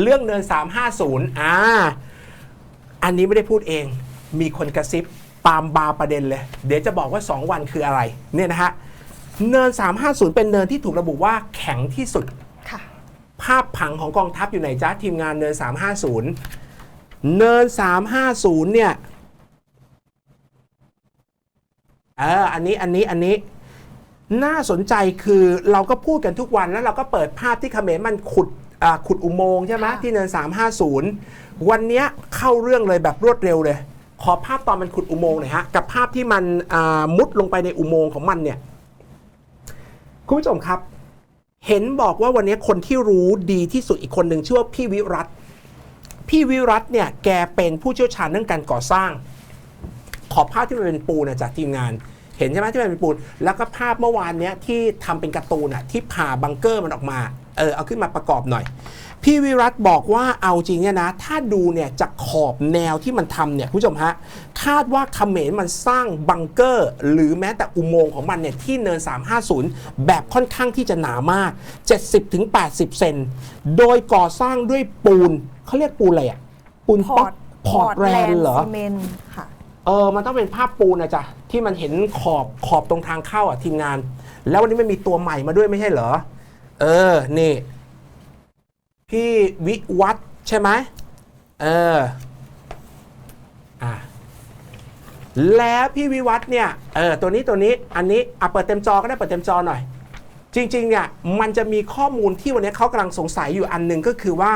เรื่องเนิน 350อ่าอันนี้ไม่ได้พูดเอง มีคนกระซิบตามบาร์ประเด็นเลย เดี๋ยวจะบอกว่า 2 วันคืออะไร เนี่ยนะฮะ เนิน 350 เป็นเนินที่ถูกระบุว่าแข็งที่สุดค่ะภาพผังของกองทัพอยู่ไหนจ้าทีมงานเนิน 350 เนิน 350 เนี่ย เออ อันนี้ อันนี้ อันนี้ น่าสนใจคือเราก็พูดกันทุกวันแล้วเราก็เปิดภาพที่เขมรมันขุดอ่า ขุดอุโมงค์ใช่ไหมค่ะที่เนิน 350 วันเนี้ยเข้าเรื่องเลยแบบรวดเร็วเลย ขอภาพตอนมันขุดอุโมงค์หน่อยฮะ กับภาพที่มันอ่ามุดลงไปในอุโมงค์ของมันเนี่ย คุณผู้ชมครับ เห็นบอกว่าวันนี้คนที่รู้ดีที่สุดอีกคนหนึ่งชื่อว่าพี่วิรัตพี่วิรัตเนี่ยแกเป็นผู้เชี่ยวชาญเรื่องการก่อสร้าง ขอภาพที่มันเป็นปูนนะจากทีมงานเห็นใช่ไหมที่มันเป็นปูน แล้วก็ภาพเมื่อวานเนี้ยที่ทำเป็นการ์ตูนอะที่ผ่าบังเกอร์มันออกมา เออเอาขึ้นมาประกอบหน่อย พี่วิรัตบอกว่าเอาจริงเนี่ยนะ ถ้าดูเนี่ยจากขอบแนวที่มันทำเนี่ยคุณผู้ชมฮะ คาดว่าเขมรมันสร้างบังเกอร์ หรือแม้แต่อุโมงค์ของมันเนี่ยที่เนิน 350 แบบค่อนข้างที่จะหนามาก 70-80 เซน โดยก่อสร้างด้วยปูนเขาเรียกปูนอะไรอะปูนพป๊ออร์กตพอร์ตแรนด์เหรอซีเมนต์ค่ะเออ มันต้องเป็นภาพปูนนะจ๊ะ ที่มันเห็นขอบขอบตรงทางเข้าอะทีมงาน แล้ววันนี้มันมีตัวใหม่มาด้วยไม่ใช่เหรอ เออ นี่ พี่วิวัฒใช่ไหมเออ อะแล้วพี่วิวัฒเนี่ย เออ ตัวนี้ตัวนี้ อันนี้ อะ เปิดเต็มจอก็ได้ เปิดเต็มจอหน่อย จริงๆ เนี่ย มันจะมีข้อมูลที่วันนี้เขากำลังสงสัยอยู่อันหนึ่งก็คือว่า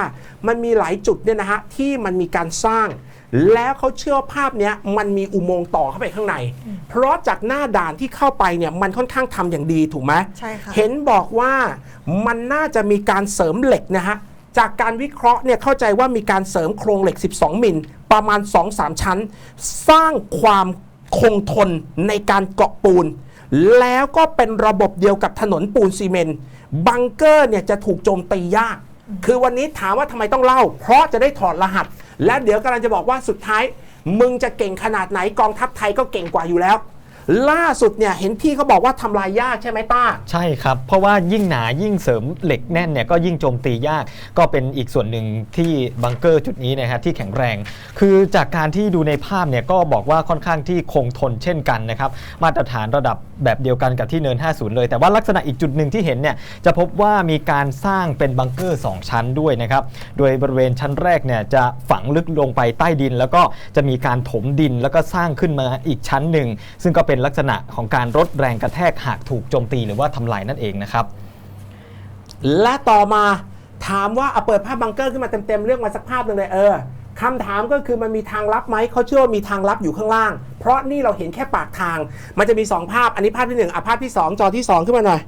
มันมีหลายจุดเนี่ยนะฮะ ที่มันมีการสร้าง แล้วเขาเชื่อว่าภาพเนี้ยมันมีอุโมงค์ต่อเข้าไปข้างใน เพราะจากหน้าด่านที่เข้าไปเนี่ยมันค่อนข้างทำอย่างดีถูกไหมใช่ค่ะเห็นบอกว่ามันน่าจะมีการเสริมเหล็กนะฮะจากการวิเคราะห์เนี่ยเข้าใจว่ามีการเสริมโครงเหล็ก 12 มิลประมาณ 2-3 ชั้น สร้างความคงทนในการเกาะปูน แล้วก็เป็นระบบเดียวกับถนนปูนซีเมนต์บังเกอร์เนี่ยจะถูกโจมตียาก คือวันนี้ถามว่าทำไมต้องเล่า เพราะจะได้ถอดรหัส และเดี๋ยวกำลังจะบอกว่าสุดท้าย มึงจะเก่งขนาดไหนกองทัพไทยก็เก่งกว่าอยู่แล้ว ล่าสุดเนี่ยเห็นพี่เขาบอกว่าทำลายยากใช่ไหมต้า ใช่ครับ เพราะว่ายิ่งหนายิ่งเสริมเหล็กแน่นเนี่ยก็ยิ่งโจมตียาก ก็เป็นอีกส่วนหนึ่งที่บังเกอร์จุดนี้นะฮะที่แข็งแรง คือจากการที่ดูในภาพเนี่ยก็บอกว่าค่อนข้างที่คงทนเช่นกันนะครับ มาตรฐานระดับ แบบเดียวกันกับที่เนิน 50 เลย แต่ว่าลักษณะอีกจุดหนึ่งที่เห็นเนี่ยจะพบว่ามีการสร้างเป็นบังเกอร์ 2 ชั้นด้วยนะครับโดยบริเวณชั้นแรกเนี่ยจะฝังลึกลงไปใต้ดิน แล้วก็จะมีการถมดินแล้วก็สร้างขึ้นมาอีกชั้นหนึ่ง ซึ่งก็เป็นลักษณะของการลดแรงกระแทกหากถูกโจมตีหรือว่าทำลายนั่นเองนะครับ และต่อมาถามว่าเอาเปิดภาพบังเกอร์ขึ้นมาเต็มๆเรื่องมาสักภาพหนึ่งเลยเออ คำถามก็คือมันมีทางลับไหมเขาเชื่อว่ามีทางลับอยู่ข้างล่าง เพราะนี่เราเห็นแค่ปากทาง มันจะมี 2 ภาพ อันนี้ภาพที่1อะภาพที่ 2 จอที่ 2 ขึ้นมาหน่อย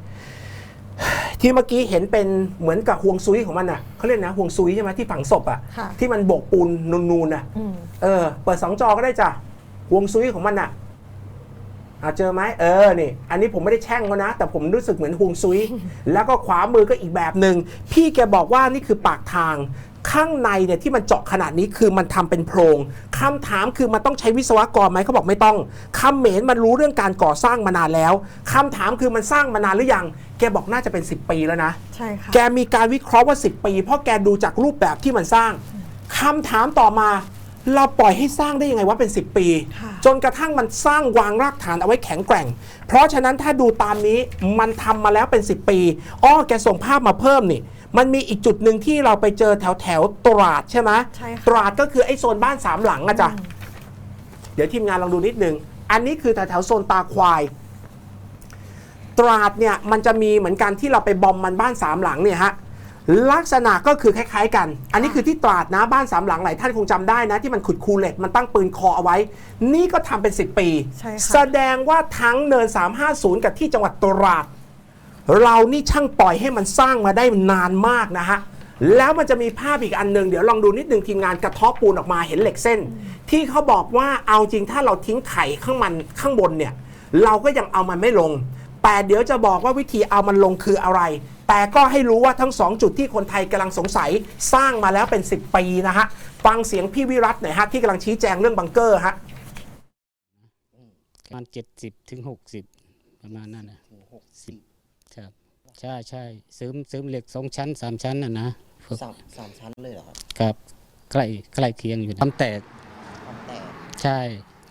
ที่เมื่อกี้เห็นเป็นเหมือนกับห่วงซุยของมันอะเขาเรียกนะห่วงซุยใช่ไหมที่ฝังศพอะ ค่ะ ที่มันโบกปูนนูนๆอะ อืม เออ เปิดสองจอก็ได้จ้ะห่วงซุยของมันอะอะเจอไหมเออ นี่ อันนี้ผมไม่ได้แช่งเขานะ แต่ผมรู้สึกเหมือนห่วงซุย แล้วก็ขวามือก็อีกแบบหนึ่ง พี่แกบอกว่านี่คือปากทาง ข้างในเนี่ยที่มันเจาะขนาดนี้คือมันทำเป็นโพรงคำถามคือมันต้องใช้วิศวกรไหมเขาบอกไม่ต้องคำเหมนมันรู้เรื่องการก่อสร้างมานานแล้วคำถามคือมันสร้างมานานหรือยัง แกบอกน่าจะเป็น 10 ปีแล้วนะใช่ค่ะแกมีการวิเคราะห์ว่า 10 ปี เพราะแกดูจากรูปแบบที่มันสร้างคำถามต่อมาเราปล่อยให้สร้างได้ยังไงว่าเป็น 10 ปีค่ะจนกระทั่งมันสร้างวางรากฐานเอาไว้แข็งแกร่ง เพราะฉะนั้นถ้าดูตามนี้มันทำมาแล้วเป็น 10 ปีอ้อแกส่งภาพมาเพิ่มนี่ มันมีอีกจุดหนึ่งที่เราไปเจอแถวแถวๆตราดใช่ไหมใช่ค่ะ ตราดก็คือไอ้โซนบ้านสามหลังอะจ้ะเดี๋ยวทีมงานลองดูนิดนึง อันนี้คือแถวแถวๆโซนตาควาย ตราดเนี่ยมันจะมีเหมือนกันที่เราไปบอมมันบ้านสามหลังเนี่ยฮะลักษณะก็คือคล้ายๆ กัน อันนี้คือที่ตราดนะบ้านสามหลังหลายท่านคงจำได้นะ ที่มันขุดคูเหล็กมันตั้งปืนคอเอาไว้ นี่ก็ทำเป็น 10 ปี ใช่ค่ะ แสดงว่าทั้งเนิน 350 กับที่จังหวัดตราด เรานี่ช่างปล่อยให้มันสร้างมาได้นานมากนะฮะแล้วมันจะมีภาพอีกอันหนึ่งเดี๋ยวลองดูนิดนึงทีมงานกระเทบปูนออกมาเห็นเหล็กเส้น ที่เขาบอกว่าเอาจริงถ้าเราทิ้งไข่ข้างมันข้างบนเนี่ยเราก็ยังเอามันไม่ลง แต่เดี๋ยวจะบอกว่าวิธีเอามันลงคืออะไร แต่ก็ให้รู้ว่าทั้งสองจุดที่คนไทยกำลังสงสัยสร้างมาแล้วเป็น 10 ปีนะฮะฟังเสียงพี่วิรัตหน่อยฮะที่กำลังชี้แจงเรื่องบังเกอร์ฮะประมาณเจ็ดสิบถึงหกสิบประมาณนั้นนะหกสิบ ครับใช่ใช่เสริมเสริมเหล็กสองชั้นสามชั้นน่ะนะพวกสามสามชั้นเลยเหรอครับกับใกล้ใกล้เคียงอยู่นะความแตกความแตกใช่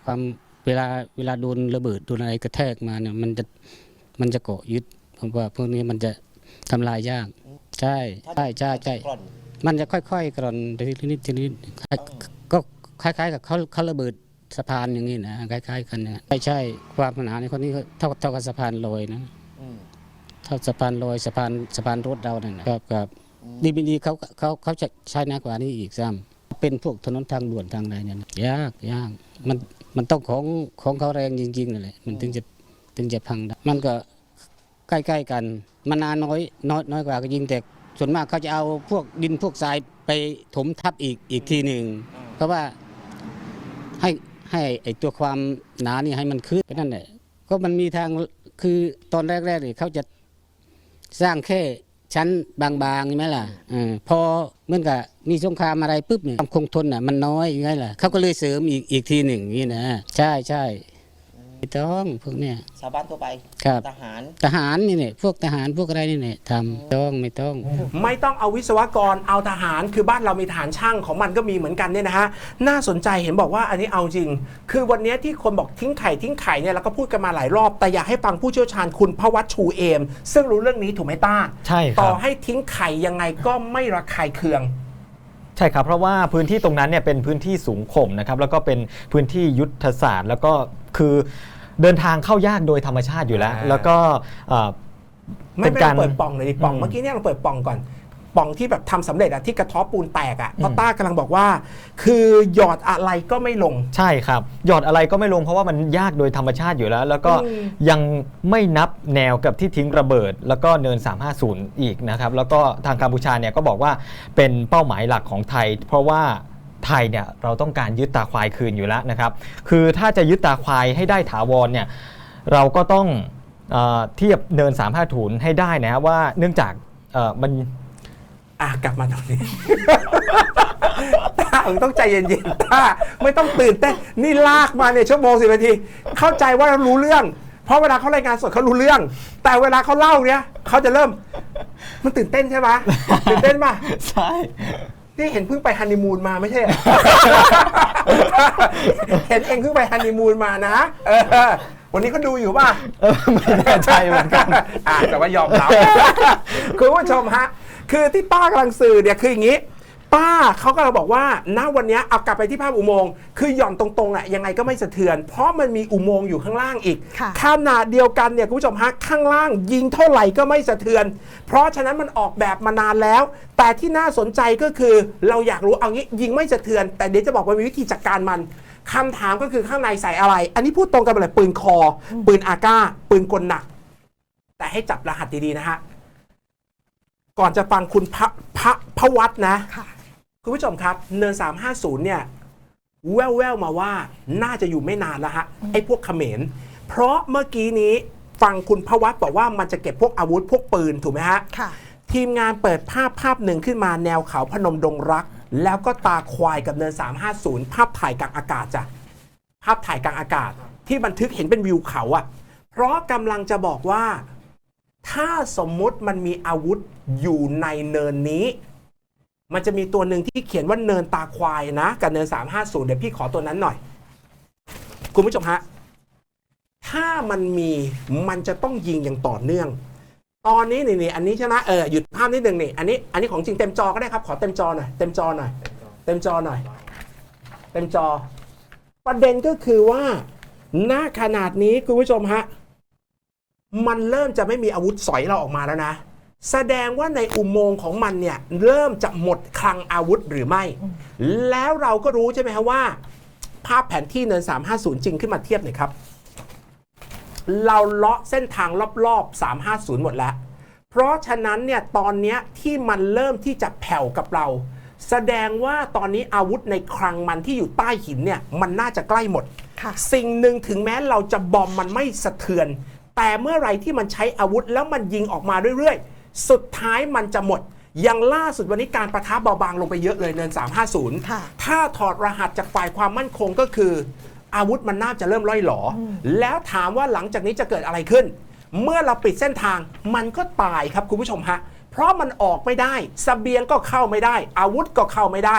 ความเวลาเวลาโดนระเบิดโดนอะไรกระแทกมาเนี่ยมันจะมันจะเกาะยึดผมว่าพวกนี้มันจะทำลายยาก ใช่ใช่ใช่ใช่กร่อนมันจะค่อยๆกร่อนทีนิดทีนิดคล้ายก็คล้าย ๆ กับเขาเขาระเบิดสะพานอย่างนี้นะคล้าย ๆ กันนะใช่ใช่ความหนาในคนนี้ก็เท่าเท่ากับสะพานลอยนะอืม เท่าสะพานลอยสะพานสะพานรถเราเนี่ยนะครับครับดีไม่ดีเขาเขาเขาจะใช้หนักกว่านี้อีกซ้ำเป็นพวกถนนทางด่วนทางใดเนี่ยนะยากยากมันมันต้องของของเขาแรงจริงๆนั่นแหละมันถึงจะถึงจะพังได้มันก็ใกล้ๆกัน มันนานน้อยน้อยน้อยกว่าก็ยิงแต่ส่วนมากเขาจะเอาพวกดินพวกทรายไปถมทับอีกอีกทีหนึ่งเพราะว่าให้ให้ไอตัวความหนานี่ให้มันขึ้นก็นั่นแหละก็มันมีทางคือตอนแรกๆเนี่ยเขาจะ สร้างแค่ชั้นบางๆใช่ไหมล่ะอพอเหมื่อนกับมีสงครามอะไรปุ๊บเนี่ยความคงทนอะมันน้อยอย่างไงล่ะเขาก็เลยเสริมอีกอีกทีหนึ่งอย่างนี่นะ ใช่ใช่ ไม่ต้องพวกเนี้ยชาวบ้านทั่วไปครับ ทหาร ทหารนี่เนี่ยพวกทหารพวกอะไรนี่เนี่ยทำต้องไม่ต้องไม่ต้องเอาวิศวกรเอาทหารคือบ้านเรามีทหารช่างของมันก็มีเหมือนกันเนี่ยนะฮะน่าสนใจเห็นบอกว่าอันนี้เอาจริง คือวันนี้ที่คนบอกทิ้งไข่ทิ้งไข่เนี่ยเราก็พูดกันมาหลายรอบ แต่อยากให้ฟังผู้เชี่ยวชาญคุณพวัชชูเอม ซึ่งรู้เรื่องนี้ถูกไหมต้าใช่คต่รัอบให้ทิ้งไข่ยังไงก็ไม่ระคายเคือง ใช่ครับ เพราะว่าพื้นที่ตรงนั้นเนี่ยเป็นพื้นที่สูงข่มนะครับแล้วก็เป็นพื้นที่ยุทธศาสตร์ แล้วก็คือ เดินทางเข้ายากโดยธรรมชาติอยู่แล้ว อ่า แล้วก็เอ่อ ไม่เป็นไม่การ เปิดปล่องเลยดิปล่องอืมเมื่อกี้เนี่ยเราเปิดปล่องก่อนปล่องที่แบบทำสำเร็จอะที่กระเท้อปูนแตกอะเพราะอืมต้ากำลังบอกว่า คือหยอดอะไรก็ไม่ลง ใช่ครับ หยอดอะไรก็ไม่ลงเพราะว่ามันยากโดยธรรมชาติอยู่แล้ว แล้วก็อืม ยังไม่นับแนวกับที่ทิ้งระเบิด แล้วก็เนิน 350 อีกนะครับ แล้วก็ทางกัมพูชาเนี่ยก็บอกว่าเป็นเป้าหมายหลักของไทย เพราะว่า ไทยเนี่ยเราต้องการยึดตาควายคืนอยู่แล้วนะครับ คือถ้าจะยึดตาควายให้ได้ถาวรเนี่ยเราก็ต้องเออเทียบเนิน350ให้ได้นะครับว่าเนื่องจากเอ่อมันอะกลับมาตรงนี้ต้าเออต้องใจเย็นๆต้าไม่ต้องตื่นเต้นนี่ลากมาเนี่ยชั่วโมงสิบนาที เข้าใจว่าเรารู้เรื่อง เพราะเวลาเขารายงานสดเขารู้เรื่อง แต่เวลาเขาเล่าเนี่ยเขาจะเริ่ม มันตื่นเต้นใช่ไหมตื่นเต้นป่ะใช่ นี่เห็นเพิ่งไปฮันนีมูนมาไม่ใช่เหรอ เห็นเองเพิ่งไปฮันนีมูนมานะเออวันนี้เขาดูอยู่ป่ะ เออไม่แน่ใจเหมือนกัน อะแต่ว่ายอมรับ คุณผู้ชมฮะ คือที่ป้ากำลังสื่อเนี่ยคืออย่างนี้ ป้าเขากำลังบอกว่าณวันเนี้ยเอากลับไปที่ภาพอุโมงค์คือหย่อนตรงๆอะยังไงก็ไม่สะเทือน เพราะมันมีอุโมงค์อยู่ข้างล่างอีกค่ะ ขนาดเดียวกันเนี่ยคุณผู้ชมฮะข้างล่าง ยิงเท่าไหร่ก็ไม่สะเทือน เพราะฉะนั้นมันออกแบบมานานแล้ว แต่ที่น่าสนใจก็คือเราอยากรู้เอางี้ยิงไม่สะเทือน แต่เดี๋ยวจะบอกว่ามีวิธีจัดการมันคำถามก็คือข้างในใส่อะไร อันนี้พูดตรงกันไปเลยปืนคอ ปืนอาก้า ปืนกลหนัก แต่ให้จับรหัสดีๆนะฮะ ก่อนจะฟังคุณพระพระพระวัดนะ ค่ะ คุณผู้ชมครับเนิน 350 เนี่ยแววๆมาว่าน่าจะอยู่ไม่นานแล้วฮะไอ้พวกเขมร เพราะเมื่อกี้นี้ฟังคุณพระวัดบอกว่ามันจะเก็บพวกอาวุธพวกปืนถูกไหมฮะค่ะ ทีมงานเปิดภาพภาพหนึ่งขึ้นมาแนวเขาพนมดงรัก แล้วก็ตาควายกับเนิน 350 ภาพถ่ายกลางอากาศจ้ะภาพถ่ายกลางอากาศ ที่บันทึกเห็นเป็นวิวเขาอะเพราะกำลังจะบอกว่า ถ้าสมมุติมันมีอาวุธอยู่ในเนินนี้ มันจะมีตัวหนึ่งที่เขียนว่าเนินตาควายนะ กับเนิน 350 เดี๋ยวพี่ขอตัวนั้นหน่อย คุณผู้ชมฮะ ถ้ามันมีมันจะต้องยิงอย่างต่อเนื่อง ตอนนี้นี่นี่อันนี้ใช่ไหมเออหยุดภาพนิดหนึ่งนี่อันนี้อันนี้ของจริงเต็มจอก็ได้ครับ ขอเต็มจอหน่อยเต็มจอหน่อยเต็มจอหน่อย เต็มจอ ประเด็นก็คือว่าหน้าขนาดนี้คุณผู้ชมฮะมันเริ่มจะไม่มีอาวุธสอยเราออกมาแล้วนะ แสดงว่าในอุโมงค์ของมันเนี่ยเริ่มจะหมดคลังอาวุธหรือไม่ แล้วเราก็รู้ใช่ไหมฮะว่า ภาพแผนที่เนิน 350 จริงขึ้นมาเทียบหน่อยครับ เราเลาะเส้นทางรอบๆ 350 หมดแล้ว เพราะฉะนั้นเนี่ยตอนเนี้ยที่มันเริ่มที่จะแผ่วกับเรา แสดงว่าตอนนี้อาวุธในคลังมันที่อยู่ใต้หินเนี่ยมันน่าจะใกล้หมดค่ะสิ่งหนึ่งถึงแม้เราจะบอมมันไม่สะเทือน แต่เมื่อไหรที่มันใช้อาวุธแล้วมันยิงออกมาเรื่อยๆ สุดท้ายมันจะหมด อย่างล่าสุดวันนี้การประทับเบาบางลงไปเยอะเลยเนิน 350ค่ะถ้าถอดรหัสจากฝ่ายความมั่นคงก็คือ อาวุธมันน่าจะเริ่มล่อยหลออแล้วถามว่าหลังจากนี้จะเกิดอะไรขึ้น เมื่อเราปิดเส้นทางมันก็ตายครับคุณผู้ชมฮะ เพราะมันออกไม่ได้สเสบียงก็เข้าไม่ได้ อาวุธก็เข้าไม่ได้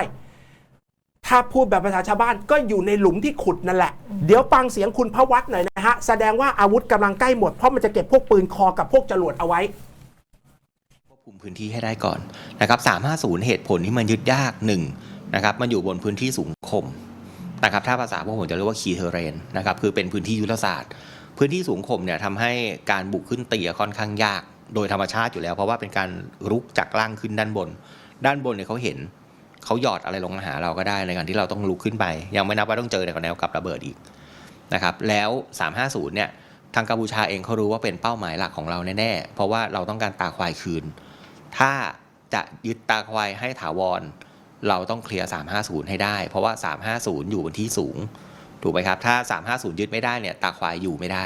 ถ้าพูดแบบภาษาชาวบ้านก็อยู่ในหลุมที่ขุดนั่นแหละ เดี๋ยวฟังเสียงคุณพวัตหน่อยนะฮะ แสดงว่าอาวุธกำลังใกล้หมดเพราะมันจะเก็บพวกปืนคอกับพวกจรวดเอาไว้ควบคุม พื้นที่ให้ได้ก่อนนะครับ350 เหตุผลที่มันยึดยากหนึ่งนะครับมันอยู่บนพื้นที่สูงคมนะครับถ้าภาษาพวกผมจะเรียกว่าคีเทเรนนะครับคือเป็นพื้นที่ยุทธศาสตร์ พื้นที่สูงคมเนี่ยทำให้การบุกขึ้นเตี่ยค่อนข้างยาก โดยธรรมชาติอยู่แล้ว เพราะว่าเป็นการรุกจากล่างขึ้นด้านบน ด้านบนเนี่ยเขาเห็นเขาหยอดอะไรลงมาหาเราก็ได้ในการที่เราต้องลุกขึ้นไป ยังไม่นับว่าต้องเจอในแนวกับระเบิดอีกนะครับแล้ว 350เนี่ยทางกัมพูชาเองเขารู้ว่าเป็นเป้าหมายหลักของเราแน่ๆ เพราะว่าเราต้องการตาควายคืน ถ้าจะยึดตาควายให้ถาวร เราต้องเคลียร์ 350 ให้ได้ เพราะว่า 350 อยู่บนที่สูง ถูกไหมครับ ถ้า 350 ยึดไม่ได้เนี่ยตาควายอยู่ไม่ได้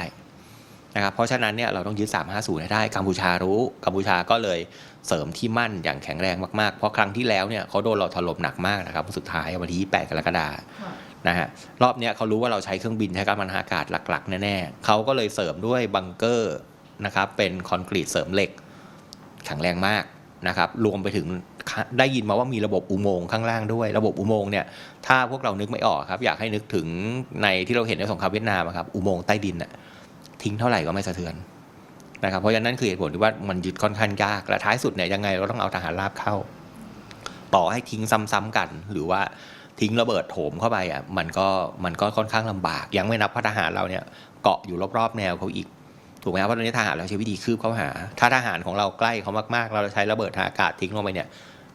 นะครับ เพราะฉะนั้นเนี่ยเราต้องยึด 350 ให้ได้ กัมพูชารู้ กัมพูชาก็เลยเสริมที่มั่นอย่างแข็งแรงมากๆ เพราะครั้งที่แล้วเนี่ยเขาโดนเราถล่มหนักมากนะครับ สุดท้ายวันที่ 8 กรกฎาคมนะฮะ รอบเนี้ยเขารู้ว่าเราใช้เครื่องบินใช้การบรรณาอากาศหลักๆ แน่ๆเขาก็เลยเสริมด้วยบังเกอร์นะครับ เป็นคอนกรีตเสริมเหล็ก แข็งแรงมากนะครับรวมไปถึงได้ยินมาว่ามีระบบอุโมงค์ข้างล่างด้วย ระบบอุโมงค์เนี่ยถ้าพวกเรานึกไม่ออกครับอยากให้นึกถึงในที่เราเห็นในสงครามเวียดนามครับอุโมงค์ใต้ดินน่ะทิ้งเท่าไหร่ก็ไม่สะเทือนนะครับเพราะฉะนั้นคือเหตุผลที่ว่ามันยึดค่อนข้างยากและท้ายสุดเนี่ยยังไงเราต้องเอาทหารราบเข้า ต่อให้ทิ้งซ้ำๆกัน หรือว่าทิ้งระเบิดโถมเข้าไปอะมันก็มันก็ค่อนข้างลำบาก ยังไม่นับพทหารเราเนี่ยเกาะอยู่รอบๆแนวเขาอีก ถูกไหมครับเพราะตอนนี้ทหารเราใช้วิธีคืบเข้าหา ถ้าทหารของเราใกล้เขามากๆ เราใช้ระเบิดทางอากาศทิ้งลงไปเนี่ย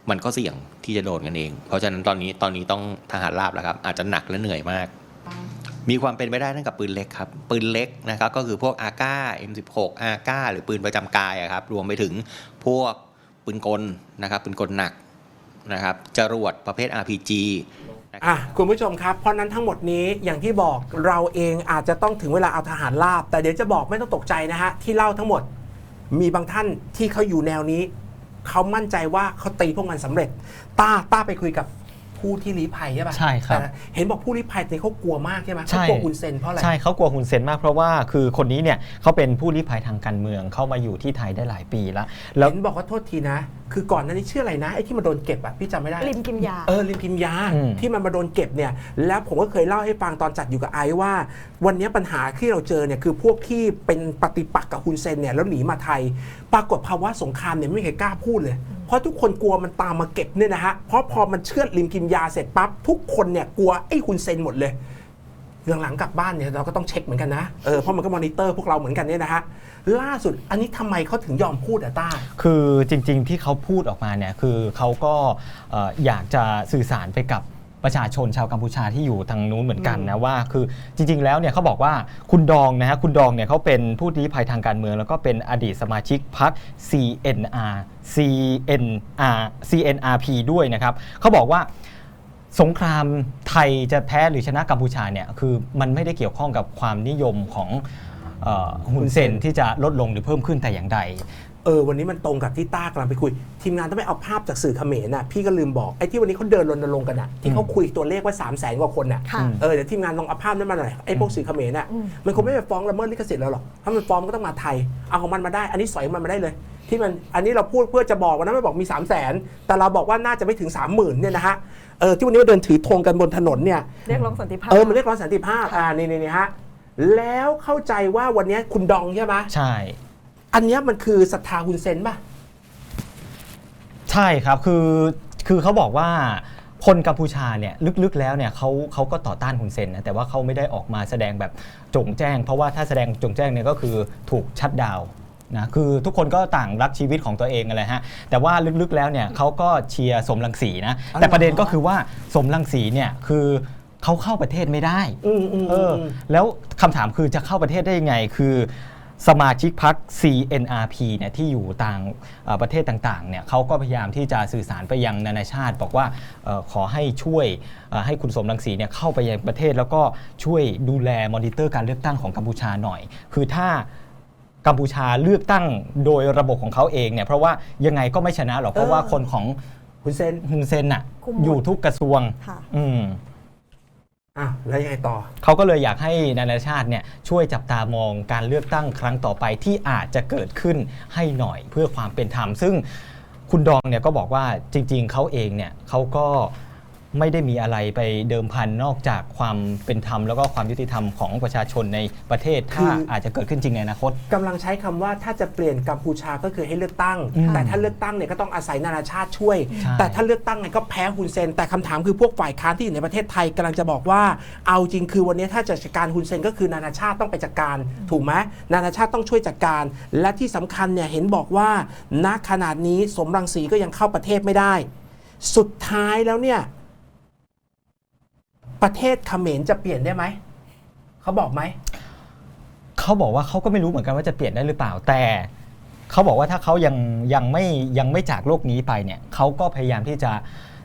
มันก็เสี่ยงที่จะโดนกันเอง เพราะฉะนั้นตอนนี้ตอนนี้ต้องทหารราบแล้วครับอาจจะหนักและเหนื่อยมาก มีความเป็นไปได้นั่นกับปืนเล็กครับ ปืนเล็กนะครับก็คือพวกอาก้า M16 อาก้าหรือปืนประจำกายครับรวมไปถึงพวกปืนกลนะครับปืนกลหนักนะครับจรวดประเภท RPG อะคุณผู้ชมครับเพราะนั้นทั้งหมดนี้อย่างที่บอกเราเองอาจจะต้องถึงเวลาเอาทหารลาบ แต่เดี๋ยวจะบอกไม่ต้องตกใจนะฮะที่เล่าทั้งหมดมีบางท่านที่เขาอยู่แนวนี้ เขามั่นใจว่าเขาตีพวกมันสำเร็จ ต้าต้าไปคุยกับ ผู้ที่ลี้ภัยใช่ปะใช่ครับแต่เห็นบอกผู้ลี้ภัยเนี่ยเขากลัวมากใช่ไหมใช่เขากลัวคุณเซนเพราะอะไร ใช่เขากลัวฮุนเซนมากเพราะว่าคือคนนี้เนี่ยเขาเป็นผู้ลี้ภัยทางการเมืองเข้ามาอยู่ที่ไทยได้หลายปีแล้วแล้ว เห็นบอกว่าโทษทีนะ คือก่อนหน้านี้ชื่ออะไรนะไอ้ที่มาโดนเก็บอะพี่จำไม่ได้ ลิมกิมยา เออลิมพิมพ์ยาอืม ที่มันมาโดนเก็บเนี่ย แล้วผมก็เคยเล่าให้ฟังตอนจัดอยู่กับไอซ์ว่า วันนี้ปัญหาที่เราเจอเนี่ยคือพวกที่เป็นปฏิปักษ์กับฮุนเซนเนี่ยแล้วหนีมาไทย ปรากฏภาวะสงครามเนี่ยไม่มีใครกล้าพูดเลย เพราะทุกคนกลัวมันตามมาเก็บเนี่ยนะฮะเพราะพอมันเชือดลิมกินยาเสร็จปั๊บทุกคนเนี่ยกลัวไอ้คุณเซนหมดเลยเรื่องหลังกลับบ้านเนี่ยเราก็ต้องเช็คเหมือนกันนะเออเพราะมันก็มอนิเตอร์พวกเราเหมือนกันเนี่ยนะฮะล่าสุดอันนี้ทำไมเขาถึงยอมพูดอะต้าคือจริง ๆ ที่เขาพูดออกมาเนี่ยคือเขาก็เอ่ออยากจะสื่อสารไปกับ ประชาชนชาวกัมพูชาที่อยู่ทางนู้นเหมือนกันนะว่าคือจริง ๆ แล้วเนี่ยเขาบอกว่าคุณดองนะฮะคุณดองเนี่ยเขาเป็นผู้ลี้ภัยทางการเมือง แล้วก็เป็นอดีตสมาชิกพรรค CNR CNR CNRP ด้วยนะครับเขาบอกว่าสงครามไทยจะแพ้หรือชนะกัมพูชาเนี่ยคือมันไม่ได้เกี่ยวข้องกับความนิยมของฮุนเซนที่จะลดลงหรือเพิ่มขึ้นแต่อย่างใด เออวันนี้มันตรงกับที่ต้ากำลังไปคุย ทีมงานต้องไปเอาภาพจากสื่อเขมรน่ะพี่ก็ลืมบอกไอ้ที่วันนี้เขาเดินรณรงค์กันอะที่เขาคุยตัวเลขว่า3 0 0แสนกว่าคนน่ะค่ะ เออเดี๋ยวทีมงานลองเอาภาพนั้นมาหน่อยไอ้พวกสื่อเขมรน่ะอืมมันคงไม่ไปฟ้องละเมิดลิขสิทธิ์เราหรอกถ้ามันฟ้องมันก็ต้องมาไทยเอาของมันมาได้ อันนี้สอยของมันมาได้เลย ที่มันอันนี้เราพูดเพื่อจะบอกว่านั้นไม่บอกมี3 0 0แสนแต่เราบอกว่าน่าจะไม่ถึง 3 0,000เนี่ยนะฮะเออที่วันนี้เดินถือธงกันบนถนนเนี่ย เรียกร้องสันติภาพ เออ มันเรียกร้องสันติภาพ อ่า นี่นี่นี่ฮะ แล้วเข้าใจว่าวันนี้คุณดองใช่ไหมใช่ อันเนี้ยมันคือศรัทธาคุณเซนป่ะ ใช่ครับคือคือเขาบอกว่าคนกัมพูชาเนี่ยลึกๆแล้วเนี่ยเขาเขาก็ต่อต้านฮุนเซนนะแต่ว่าเขาไม่ได้ออกมาแสดงแบบจงแจ้ง เพราะว่าถ้าแสดงจงแจ้งเนี่ยก็คือถูกชัดดาวน์นะคือทุกคนก็ต่างรักชีวิตของตัวเองอะไรฮะแต่ว่าลึกๆแล้วเนี่ยเขาก็เชียร์สมรังสีนะอ๋อเหรอ แต่ประเด็นก็คือว่าสมรังสีเนี่ยคือเขาเข้าประเทศไม่ได้ อืมอืมเออมแล้วคำถามคือจะเข้าประเทศได้ยังไง คือ สมาชิกพรรค CNRP เนี่ยที่อยู่ต่างเอ่อประเทศต่างๆเนี่ยเขาก็พยายามที่จะสื่อสารไปยังนานาชาติ บอกว่าเออขอให้ช่วยเอ่อให้คุณสมรังสีเนี่ยเข้าไปยังประเทศ แล้วก็ช่วยดูแลมอนิเตอร์การเลือกตั้งของกัมพูชาหน่อย คือถ้ากัมพูชาเลือกตั้งโดยระบบของเขาเองเนี่ยเพราะว่ายังไงก็ไม่ชนะหรอกเพราะว่าคนของคุณเซนฮุนเซนน่ะคุมหมดอยู่ทุกกระทรวงค่ะอืม อะแล้วยังไงต่อ เขาก็เลยอยากให้นานาชาติเนี่ยช่วยจับตามองการเลือกตั้งครั้งต่อไปที่อาจจะเกิดขึ้นให้หน่อยเพื่อความเป็นธรรม ซึ่งคุณดองเนี่ยก็บอกว่าจริง ๆเขาเองเนี่ยเขาก็ ไม่ได้มีอะไรไปเดิมพันนอกจากความเป็นธรรมแล้วก็ความยุติธรรมของประชาชนในประเทศคืถ้าออาจจะเกิดขึ้นจริงในอนาคตกำลังใช้คำว่าถ้าจะเปลี่ยนกัมพูชาก็คือให้เลือกตั้งอืมแต่ถ้าเลือกตั้งเนี่ยก็ต้องอาศัยนานาชาติช่วยใช่แต่ถ้าเลือกตั้งเนี่ยก็แพ้ฮุนเซน แต่คำถามคือพวกฝ่ายค้านที่อยู่ในประเทศไทยกำลังจะบอกว่า เอาจริงคือวันนี้ถ้าจะจัดการฮุนเซนก็คือนานาชาติต้องไปจัดการ ถูกไหมนานาชาติต้องช่วยจัดการ และที่สำคัญเนี่ยเห็นบอกว่าณขนาดนี้สมรังสีก็ยังเข้าประเทศไม่ได้ สุดท้ายแล้วเนี่ย ประเทศเขมรจะเปลี่ยนได้ไหม เขาบอกไหม เขาบอกว่าเขาก็ไม่รู้เหมือนกันว่าจะเปลี่ยนได้หรือเปล่า แต่เขาบอกว่าถ้าเขายังยังไม่ยังไม่จากโลกนี้ไปเนี่ยเขาก็พยายามที่จะ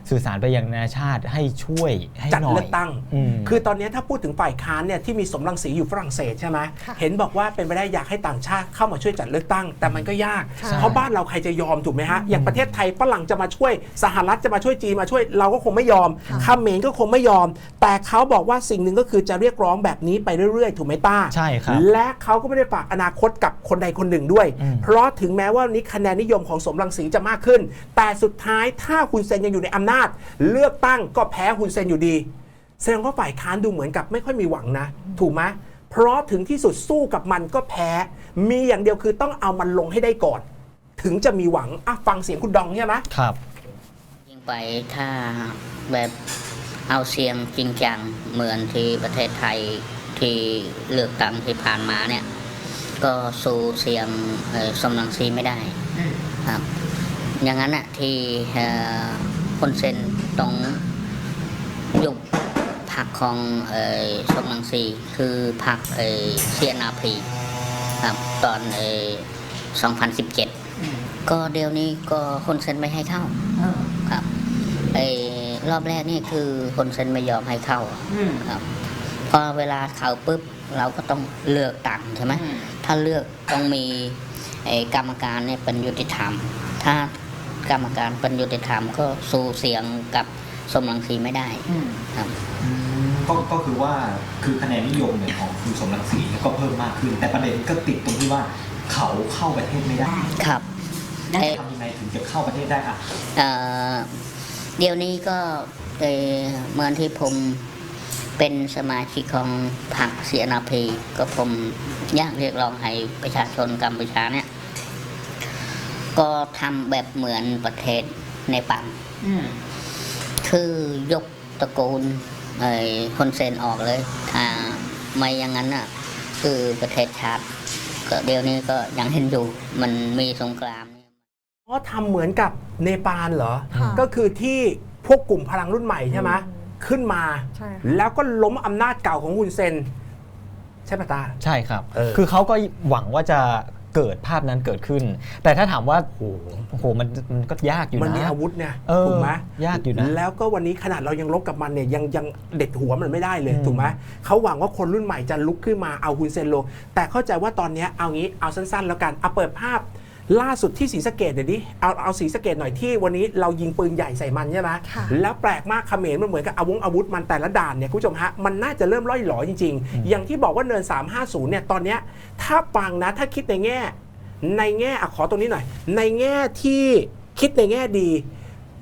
สื่อสารไปยังนานาชาติให้ช่วยให้จัดหน่อยเลือกตั้ง อืมคือตอนนี้ถ้าพูดถึงฝ่ายค้านเนี่ยที่มีสมรังสีอยู่ฝรั่งเศสใช่ไหมค่ะ เห็นบอกว่าเป็นไปได้อยากให้ต่างชาติเข้ามาช่วยจัดเลือกตั้ง แต่มันก็ยาก ใช่ เพราะบ้านเราใครจะยอมถูกไหมฮะ อย่างประเทศไทยฝรั่งจะมาช่วย สหรัฐจะมาช่วยจีนมาช่วยเราก็คงไม่ยอมเขมรก็คงไม่ยอม แต่เขาบอกว่าสิ่งหนึ่งก็คือจะเรียกร้องแบบนี้ไปเรื่อยๆ ถูกไหมต้าใช่ครับและเขาก็ไม่ได้ฝากอนาคตกับคนใดคนหนึ่งด้วย อืม เพราะถึงแม้ว่าวันนี้คะแนนนิยมของสมรังสีจะมากขึ้น แต่สุดท้ายถ้าคุณเซนยังอยู่ในอำนาจเลือกตั้งก็แพ้คุณเซนอยู่ดี แสดงว่าฝ่ายค้านดูเหมือนกับไม่ค่อยมีหวังนะ ถูกไหมเพราะถึงที่สุดสู้กับมันก็แพ้ มีอย่างเดียวคือต้องเอามันลงให้ได้ก่อน ถึงจะมีหวังอะฟังเสียงคุณดองใช่ไหมครับยิ่งไปถ้าแบบเอาเสียงจริงจังเหมือนที่ประเทศไทยที่เลือกตั้งที่ผ่านมาเนี่ย ก็สู้เสียงเอ่อสมรังสีไม่ได้ครับอย่างนั้นอะที่เอ่อ คนเซนต้องยุบพักของเอ่อสมรังสีคือพักเอ่อเซียนาพีครับตอนเอ่อ2017 ก็เดี๋ยวนี้ก็คนเซนไม่ให้เข้าครับไอ้รอบแรกนี่คือคนเซ็นไม่ยอมให้เข้าครับพอเวลาเข้าปุ๊บเราก็ต้องเลือกตั้งใช่ไหมถ้าเลือกต้องมีไอ้กรรมการเนี่ยเป็นยุติธรรม ถ้า กรรมการเป็นยุติธรรมก็สู้เสียงกับสมรังสีไม่ได้ครับก็ก็คือว่าคือคะแนนนิยมเนี่ยของคุณสมรังสีเนี่ยก็เพิ่มมากขึ้น แต่ประเด็นก็ติดตรงที่ว่าเขาเข้าประเทศไม่ได้ ครับเอ่อทำยังไงถึงจะเข้าประเทศได้อะเอ่อเดี๋ยวนี้ก็เอ่อเหมือนที่ผมเป็นสมาชิกของพรรคเสียนาพีก็ผมอยากเรียกร้องให้ประชาชนกัมพูชาเนี่ย ก็ทำแบบเหมือนประเทศในปังคือยกตระกูลไอ้คนเซนออกเลย ถ้าไม่อย่างนั้นน่ะ คือประเทศชาติก็เดี๋ยวนี้ก็ยังเห็นอยู่ มันมีสงครามเนี่ยเพราะทำเหมือนกับเนปาลเหรอ ค่ะก็คือที่พวกกลุ่มพลังรุ่นใหม่ใช่ไหมขึ้นมา ใช่ค่ะ แล้วก็ล้มอำนาจเก่าของฮุนเซน ใช่ปะตา ใช่ครับ เออ คือเขาก็หวังว่าจะ เกิดภาพนั้นเกิดขึ้น แต่ถ้าถามว่าโอ้โหมันมันก็ยากอยู่นะ มันมีอาวุธเนี่ยเออถูกไหมยากอยู่นะ แล้วก็วันนี้ขนาดเรายังลบกับมันเนี่ยยังยังเด็ดหัวมันไม่ได้เลยอืมถูกไหมเขาหวังว่าคนรุ่นใหม่จะลุกขึ้นมาเอาฮุนเซนลงแต่เข้าใจว่าตอนเนี้ยเอางี้เอาสั้นๆ แล้วกันเอาเปิดภาพ ล่าสุดที่ศรีสะเกดเดี๋ยวดิเอาเอาศรีสะเกดหน่อยที่วันนี้เรายิงปืนใหญ่ใส่มันใช่ไหมค่ะแล้วแปลกมากเขมรมันเหมือนกับอาวุธอาวุธมันแต่ละด่านเนี่ยคุณผู้ชมฮะมันน่าจะเริ่มล่อยหลอจริง ๆ อย่างที่บอกว่าเนิน 350เนี่ยตอนเนี้ยถ้าฟังนะถ้าคิดในแง่ ในแง่อะขอตรงนี้หน่อย ในแง่ที่คิดในแง่ดี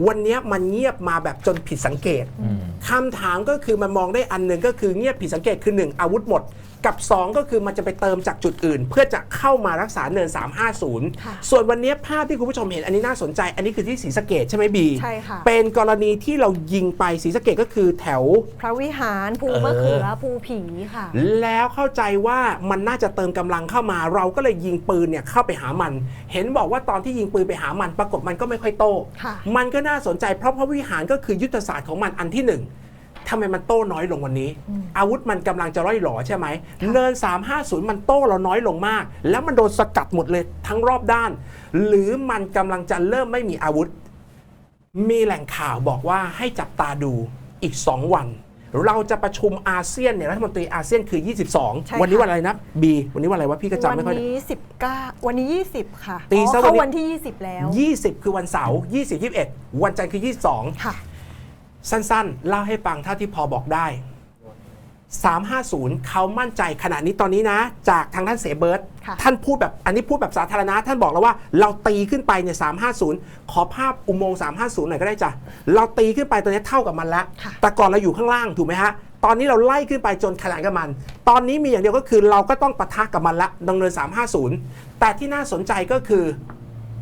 วันเนี้ยมันเงียบมาแบบจนผิดสังเกตอืมคำถามก็คือมันมองได้อันหนึ่งก็คือเงียบผิดสังเกตคือ1อาวุธหมด กับ 2 ก็คือมันจะไปเติมจากจุดอื่น เพื่อจะเข้ามารักษาเนินค่ะ350 ส่วนวันนี้ภาพที่คุณผู้ชมเห็นอันนี้น่าสนใจ อันนี้คือที่ศรีสะเกดใช่ไหมบีใช่ค่ะเป็นกรณีที่เรายิงไปศรีสะเกดก็คือแถว พระวิหารภูเออมะเขือภูผีค่ะ แล้วเข้าใจว่ามันน่าจะเติมกำลังเข้ามา เราก็เลยยิงปืนเนี่ยเข้าไปหามัน เห็นบอกว่าตอนที่ยิงปืนไปหามันปรากฏมันก็ไม่ค่อยโต้ค่ะมันก็น่าสนใจเพราะพระวิหารก็คือยุทธศาสตร์ของมันอันที่หนึ่ง ทำไมมันโต้น้อยลงวันนี้ อาวุธมันกำลังจะร่อยหลอใช่ไหมเนิน 350 มันโต้เราน้อยลงมาก แล้วมันโดนสกัดหมดเลยทั้งรอบด้าน หรือมันกำลังจะเริ่มไม่มีอาวุธ มีแหล่งข่าวบอกว่าให้จับตาดูอีก 2 วัน เราจะประชุมอาเซียนเนี่ยรัฐมนตรีอาเซียนคือ ใช่22 ค่ะ วันนี้วันอะไรนะบีวันนี้วันอะไรวะพี่ก็จำวัไม่ค่อยได้ นี้19วันนี้20ค่ะตีอ๋อซะวันเข้านี้วันที่20แล้ว 20 คือวันเสาร์20 21 วันจันทร์คือ 22 ค่ะ สั้นๆ เล่าให้ฟังเท่าที่พอบอกได้ 350 เขามั่นใจขณะนี้ตอนนี้นะ จากทางท่านเสเบิร์ตค่ะ ท่านพูดแบบอันนี้พูดแบบสาธารณะ ท่านบอกแล้วว่าเราตีขึ้นไปเนี่ย350 ขอภาพอุโมงค์350 หน่อยก็ได้จ้ะเราตีขึ้นไปตัวนี้เท่ากับมันแล้ว ค่ะ แต่ก่อนเราอยู่ข้างล่างถูกไหมฮะ ตอนนี้เราไล่ขึ้นไปจนขนานกับมัน ตอนนี้มีอย่างเดียวก็คือเราก็ต้องปะทะกับมันละดำเนิน 350 แต่ที่น่าสนใจก็คือ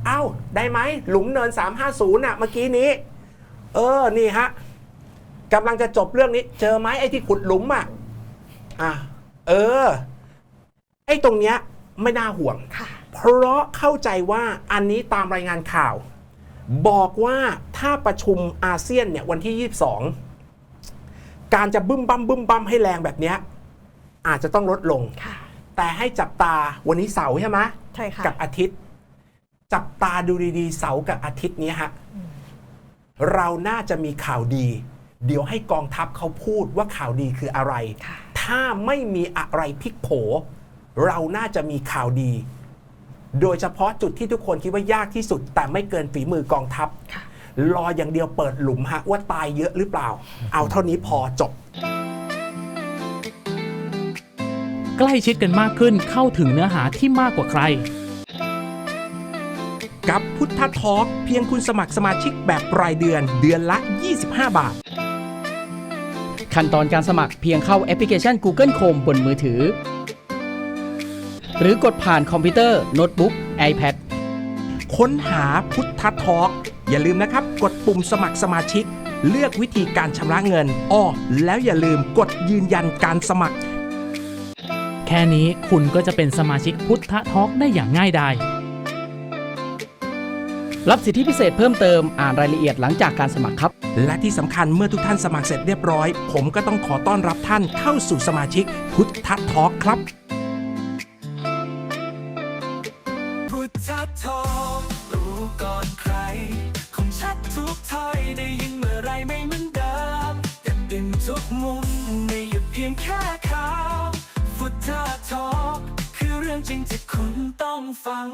เอ้า ได้ไหมหลุมเนิน 350น่ะเมื่อกี้นี้ เออ นี่ฮะ กำลังจะจบเรื่องนี้ เจอไหมไอ้ที่ขุดหลุมอะอะเออ ไอ้ตรงเนี้ยไม่น่าห่วง ค่ะ เพราะเข้าใจว่าอันนี้ตามรายงานข่าว บอกว่าถ้าประชุมอาเซียนเนี่ยวันที่ 22 การจะบึ้มบั้มบึ้มบั้มให้แรงแบบเนี้ยอาจจะต้องลดลง ค่ะ แต่ให้จับตาวันนี้เสาร์ใช่ไหม ใช่ค่ะ กับอาทิตย์ จับตาดูดีๆ เสาร์กับอาทิตย์เนี้ยฮะ เราน่าจะมีข่าวดี เดี๋ยวให้กองทัพเขาพูดว่าข่าวดีคืออะไรค่ะถ้าไม่มีอะไรพลิกโผ เราน่าจะมีข่าวดี โดยเฉพาะจุดที่ทุกคนคิดว่ายากที่สุด แต่ไม่เกินฝีมือกองทัพค่ะรออย่างเดียวเปิดหลุมฮะว่าตายเยอะหรือเปล่า เอาเท่านี้พอจบใกล้ชิดกันมากขึ้นเข้าถึงเนื้อหาที่มากกว่าใคร กับพุทธทอล์กเพียงคุณสมัครสมาชิกแบบรายเดือนเดือนละ 25 บาท ขั้นตอนการสมัครเพียงเข้าแอปพลิเคชัน Google Chrome บนมือถือ หรือกดผ่านคอมพิวเตอร์ โน้ตบุ๊ก iPad ค้นหาพุทธทอล์กอย่าลืมนะครับ กดปุ่มสมัครสมาชิก เลือกวิธีการชำระเงินอ้อแล้วอย่าลืมกดยืนยันการสมัคร แค่นี้คุณก็จะเป็นสมาชิกพุทธทอล์กได้อย่างง่ายดาย รับสิทธิพิเศษเพิ่มเติมอ่านรายละเอียดหลังจากการสมัครครับ และที่สำคัญเมื่อทุกท่านสมัครเสร็จเรียบร้อย ผมก็ต้องขอต้อนรับท่านเข้าสู่สมาชิกพุทธทอล์กครับ พุทธทองรู้ก่อนใคร คงชัดทุกถ้อยได้ยินเมื่อไรไม่เหมือนเดิมเด็ดดึงทุกมุมไม่หยุดเพียงแค่ข่าวพุทธทองคือเรื่องจริงที่คุณต้องฟัง